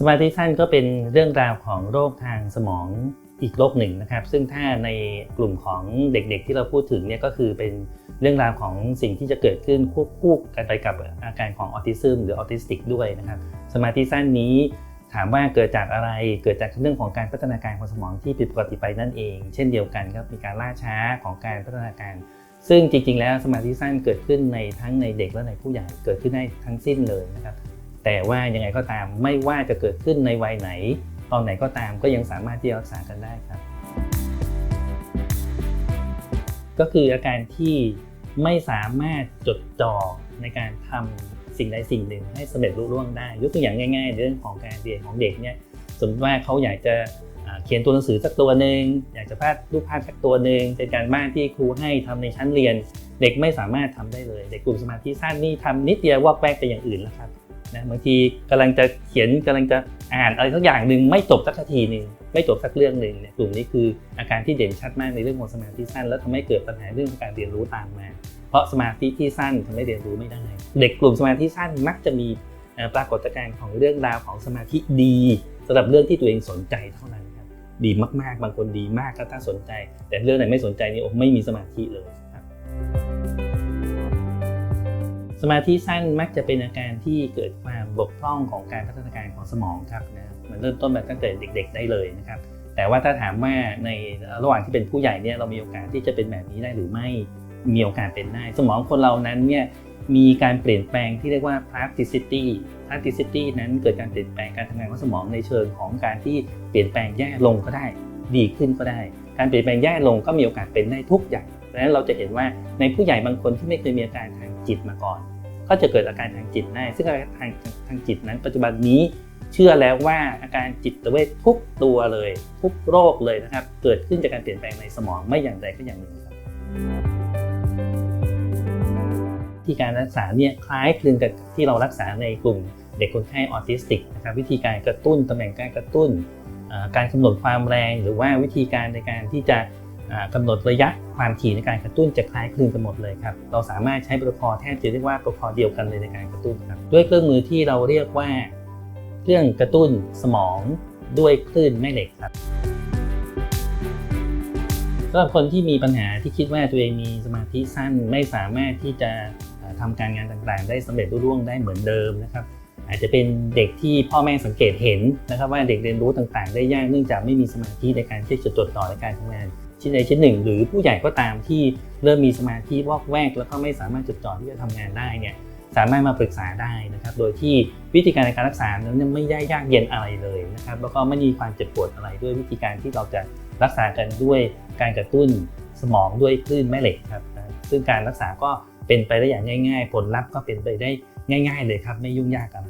สมาธิสั้นก็เป็นเรื่องราวของโรคทางสมองอีกโรคหนึ่งนะครับ ซึ่งถ้าในกลุ่มของเด็กๆที่เราพูดถึงเนี่ยก็คือเป็นเรื่องราวของสิ่งที่จะเกิดขึ้นควบคู่กันไปกับอาการของออทิซึมหรือออทิสติกด้วยนะครับสมาธิสั้นนี้ถามว่าเกิดจากอะไร เกิดจากเรื่องของการพัฒนาการของสมองที่ผิดปกติไปนั่นเอง เช่นเดียวกันครับมีการล่าช้าของการพัฒนาการ ซึ่งจริงๆ แล้วสมาธิสั้นเกิดขึ้นในทั้งในเด็กและในผู้ใหญ่ เกิดขึ้นได้ทั้งสิ้นเลยนะครับ แต่ว่ายังไงก็ตามไม่ว่าจะเกิดขึ้นในวัยไหน ตอนไหนก็ตามก็ยังสามารถที่จะรักษากันได้ครับ ก็คืออาการที่ไม่สามารถจดจ่อในการทำสิ่งใดสิ่งหนึ่งให้สำเร็จรุ่ร่วงได้ ยกตัวอย่างง่ายๆในเรื่องของการเรียนของเด็กเนี่ยสมมติว่าเขาอยากจะเขียนตัวหนังสือสักตัวหนึ่งอยากจะพาดรูปภาพสักตัวหนึ่งเป็นการบ้านที่ครูให้ทำในชั้นเรียน เด็กไม่สามารถทำได้เลย เด็กกลุ่มสมาธิสั้นนี่ทำนิดเดียววอกแวกไปอย่างอื่นแล้วครับ นะบางทีกำลังจะเขียนกำลังจะอ่านอะไรสักอย่างหนึ่งไม่จบสักทีหนึ่งไม่จบสักเรื่องหนึ่งเนี่ยกลุ่มนี้คืออาการที่เด่นชัดมากในเรื่องของสมาธิสั้น แล้วทำให้เกิดปัญหาเรื่องการเรียนรู้ตามมา เพราะสมาธิที่สั้นทำให้เรียนรู้ไม่ได้เด็กกลุ่มสมาธิสั้นมักจะมีปรากฏการณ์ของเรื่องราวของสมาธิดีสำหรับเรื่องที่ตัวเองสนใจเท่านั้นครับดีมากๆ บางคนดีมากก็ถ้าสนใจ แต่เรื่องไหนไม่สนใจนี่โอ้ไม่มีสมาธิเลย สมาธิสั้นมักจะเป็นอาการที่เกิดความบกพร่องของการพัฒนาการของสมองครับนะมันเริ่มต้นมาตั้งแต่เด็ก ๆ ได้เลยนะครับ แต่ว่าถ้าถามว่าในระหว่างที่เป็นผู้ใหญ่เนี่ยเรามีโอกาสที่จะเป็นแบบนี้ได้หรือไม่มีโอกาสเป็นได้ สมองคนเรานั้นเนี่ยมีการเปลี่ยนแปลงที่เรียกว่า plasticity plasticity นั้นเกิดการเปลี่ยนแปลงการทำงานของสมองในเชิงของการที่เปลี่ยนแปลงแย่ลงก็ได้ ดีขึ้นก็ได้ การเปลี่ยนแปลงแย่ลงก็มีโอกาสเป็นได้ทุกอย่าง ดังนั้นเราจะเห็นว่าในผู้ใหญ่บางคนที่ไม่เคยมีอาการทางจิตมาก่อน ก็จะเกิดอาการทางจิตได้ ซึ่งอาการทางทางจิตนั้น ปัจจุบันนี้เชื่อแล้วว่าอาการจิตเวชทุกตัวเลย ทุกโรคเลยนะครับ เกิดขึ้นจากการเปลี่ยนแปลงในสมองไม่อย่างใดก็อย่างหนึ่งครับที่การรักษาเนี่ยคล้ายคลึงกับที่เรารักษาในกลุ่มเด็กคนไข้ออทิสติกนะครับวิธีการกระตุ้นตำแหน่งการกระตุ้น การกำหนดความแรง หรือว่าวิธีการในการที่จะ อ่ากำหนดระยะความถี่ในการกระตุ้นจะคล้ายคลึงกันหมดเลยครับ เราสามารถใช้โปรโตคอลแทบจะเรียกว่าโปรโตคอลเดียวกันเลยในการกระตุ้นครับ ด้วยเครื่องมือที่เราเรียกว่าเครื่องกระตุ้นสมองด้วยคลื่นแม่เหล็กครับสำหรับคนที่มีปัญหาที่คิดว่าตัวเองมีสมาธิสั้นไม่สามารถที่จะเอ่อทำการงานต่างๆ ได้สำเร็จรุ่ร่วงได้เหมือนเดิมนะครับ อาจจะเป็นเด็กที่พ่อแม่สังเกตเห็นนะครับว่าเด็กเรียนรู้ต่างๆ ได้ยากเนื่องจากไม่มีสมาธิในการที่จะจดจ่อในการทำงาน ชิ้นใดชิ้นหนึ่ง หรือผู้ใหญ่ก็ตามที่เริ่มมีสมาธิวอกแวก แล้วก็ไม่สามารถจดจ่อที่จะทำงานได้เนี่ยสามารถมาปรึกษาได้นะครับ โดยที่วิธีการในการรักษานั้นไม่ได้ยากเย็นอะไรเลยนะครับ แล้วก็ไม่มีความเจ็บปวดอะไรด้วยวิธีการที่เราจะรักษากันด้วยการกระตุ้นสมองด้วยคลื่นแม่เหล็กครับ ซึ่งการรักษาก็เป็นไปได้อย่างง่าย ๆ ผลลัพธ์ก็เป็นไปได้ง่าย ๆ เลยครับ ไม่ยุ่งยากอะไร